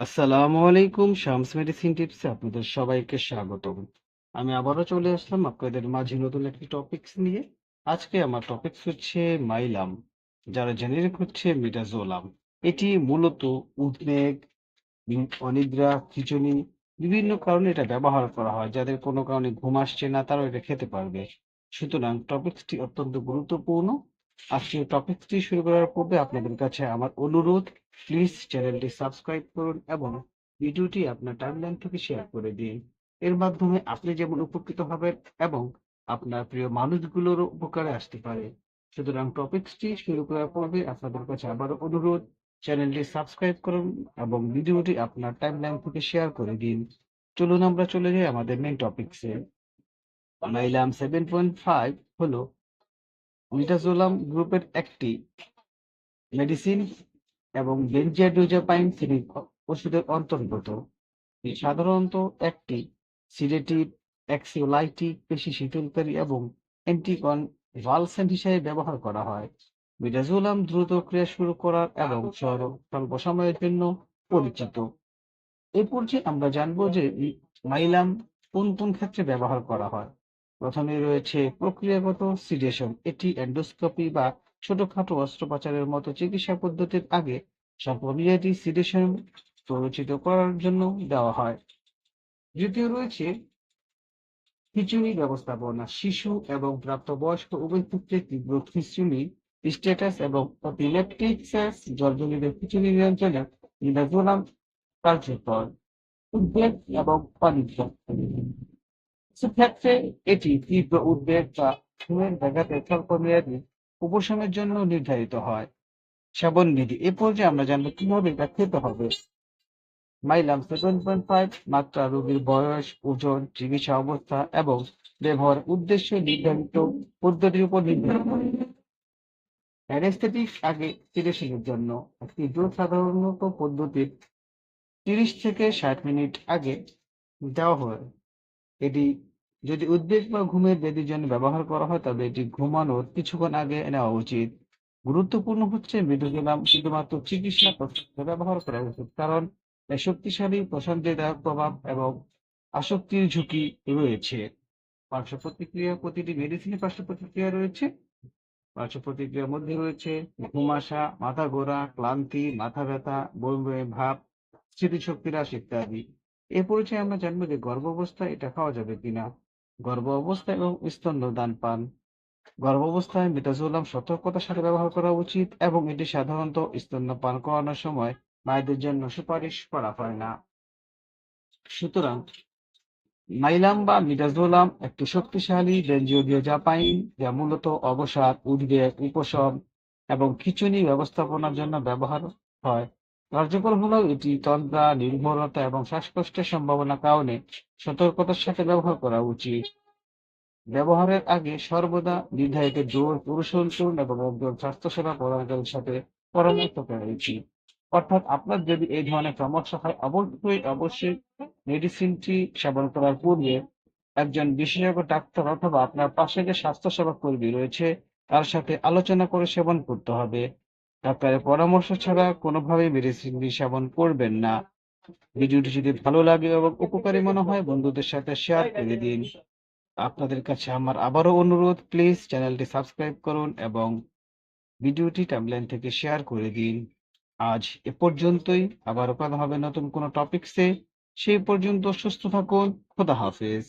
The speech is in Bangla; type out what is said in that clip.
আসসালামু আলাইকুম, শামস মেডিসিন টিপসে আপনাদের সবাইকে স্বাগতম। আমি আবারও চলে আসলাম আপনাদের মাঝে নতুন একটি টপিকস নিয়ে। আজকে আমার টপিকস হচ্ছে মাইলাম, যারা জেনেরিক হচ্ছে মিডাজোলাম এটি মূলত উদ্বেগ অনিদ্রা, খিঁচুনি, বিভিন্ন কারণে এটা ব্যবহার করা হয়, যাদের কোনো কারণে ঘুম আসছে না, তারাও এটা খেতে পারবে। সুতরাং টপিকসটি অত্যন্ত গুরুত্বপূর্ণ। আজকে টপিকসটি শুরু করার পূর্বে আপনাদের কাছে আমার অনুরোধ প্লিজ চ্যানেলটি সাবস্ক্রাইব করুন এবং ভিডিওটি আপনার টাইমলাইন থেকে শেয়ার করে দিন। এর মাধ্যমে আপনি যেমন উপকৃত হবেন এবং আপনার প্রিয় মানুষগুলোরও উপকারে আসতে পারে। সুতরাং টপিকসটি শুরু করার পূর্বে আপনাদের কাছে আবারও অনুরোধ চ্যানেলটি সাবস্ক্রাইব করুন এবং ভিডিওটি আপনার টাইমলাইন থেকে শেয়ার করে দিন। চলুন আমরা চলে যাই আমাদের মেইন টপিকসে নাইলাম সেভেন পয়েন্ট ফাইভ হলো মিটাজোলাম গ্রুপের একটি মেডিসিন এবং বেনজাডিওজাপাইন শ্রেণির ওষুধের অন্তর্গত। সাধারণত একটি সিডেটিভ, অ্যাক্সিওলাইটিক, পেশি শীতলকারী এবং অ্যান্টিকনভালসেন্ট হিসেবে ব্যবহার করা হয়। মিডাজোলাম দ্রুত ক্রিয়া শুরু করার এবং স্বল্প সময়ের জন্য পরিচিত। এই পর্যায়ে আমরা জানব যে মাইলাম কোন কোন ক্ষেত্রে ব্যবহার করা হয়। প্রথমে রয়েছে প্রক্রিয়াগত সিডেশন। এটি এন্ডোস্কোপি বা ছোটখাটো অস্ত্রোপচারের মতো চিকিৎসা পদ্ধতির আগে সম্প্রক্রিয়াটি সিডেশন প্ররোচিত করার জন্য দেওয়া হয়। দ্বিতীয় রয়েছে খিঁচুনি ব্যবস্থাপনা। শিশু এবং প্রাপ্তবয়স্ক উভয় ক্ষেত্রে তীব্র খিঁচুনি স্ট্যাটাস এবং অ্যাপিলেপটিক্সাস জর্জরিত খিঁচুনি নিয়ন্ত্রণে মিনাজোলাম কার্যকর। উদ্বেগ এবং অনিদ্র কিছু ক্ষেত্রে এটি তীব্র উদ্বেগ বা ঘুমের ব্যাঘাতে স্বল্পমেয়াদী উপশমের জন্য নির্ধারিত হয়। সেবন বিধি, এ পর্যায়ে আমরা জানব কীভাবে এটা খেতে হবে। মাইলাম সেভেন পয়েন্ট ফাইভ, মাত্রা রোগীর বয়স, ওজন, চিকিৎসা অবস্থা এবং ব্যবহার উদ্দেশ্য নির্ধারিত পদ্ধতির উপর নির্ভর করে। অ্যানেস্থেটিক আগে সিডেশনের জন্য একটি ডোজ সাধারণত পদ্ধতির তিরিশ থেকে ষাট মিনিট আগে দেওয়া হয়। এটি যদি উদ্বেগ বা ঘুমের ব্যাধির জন্য ব্যবহার করা হয়, তবে এটি ঘুমানোর কিছুক্ষণ আগে নেওয়া উচিত। গুরুত্বপূর্ণ হচ্ছে মিডোজোলাম শুধুমাত্র চিকিৎসা ব্যবহার করা উচিত, কারণ শক্তিশালী, প্রশান্তিদায়ক প্রভাব এবং আসক্তির ঝুঁকি রয়েছে। পার্শ্ব প্রতিক্রিয়া প্রতিটি মেডিসিনের পার্শ্ব প্রতিক্রিয়া রয়েছে। পার্শ্ব প্রতিক্রিয়ার মধ্যে রয়েছে ঘুম আসা, মাথা ঘোরা, ক্লান্তি, মাথা ব্যথা, বমি, ভাব, স্মৃতিশক্তি হ্রাস ইত্যাদি। এ পরিচয়ে আমরা জানব যে গর্ভাবস্থায় এটা খাওয়া যাবে কিনা। গর্ভ অবস্থা এবং স্তন্য দান পান। গর্ভ অবস্থায় মিটাজোলাম সতর্কতার সাথে ব্যবহার করা উচিত এবং এটি সাধারণত স্তন্য পান করানোর সময় মায়েদের জন্য সুপারিশ করা হয় না। সুতরাং মাইলাম বা মিডাজোলাম একটি শক্তিশালী বেনজোডিয়াজাপাইন যা মূলত অবসাদ, উদ্বেগ, উপশম এবং খিঁচুনি ব্যবস্থাপনার জন্য ব্যবহার হয়। কার্যকর হলেও এটি তন্দ্রা নির্ভরতা এবং শ্বাসকষ্টের সম্ভাবনা কারণে সতর্কতার সাথে ব্যবহার করা উচিত। ব্যবহারের আগে সর্বদা নির্ধারিত জোর করুন এবং একজন স্বাস্থ্যসেবা প্রদানকারীর সাথে পরামর্শ করা উচিত। অর্থাৎ আপনার যদি এই ধরনের সমস্যা হয়, অবশ্যই অবশ্যই মেডিসিনটি সেবন করার পূর্বে একজন বিশেষজ্ঞ ডাক্তার অথবা আপনার পাশে যে স্বাস্থ্যসেবা কর্মী রয়েছে, তার সাথে আলোচনা করে সেবন করতে হবে। ডাক্তারের পরামর্শ ছাড়া কোনোভাবেই মেডিসিনটি সেবন করবেন না। ভিডিওটি যদি ভালো লাগে এবং উপকারী মনে হয়, বন্ধুদের সাথে শেয়ার করে দিন। আপনাদের কাছে আমার আবারও অনুরোধ প্লিজ চ্যানেলটি সাবস্ক্রাইব করুন এবং ভিডিওটি টাইমলাইন থেকে শেয়ার করে দিন। আজ এ পর্যন্তই। আবারও কথা হবে নতুন কোনো টপিকসে সেই পর্যন্ত সুস্থ থাকুন। খোদা হাফেজ।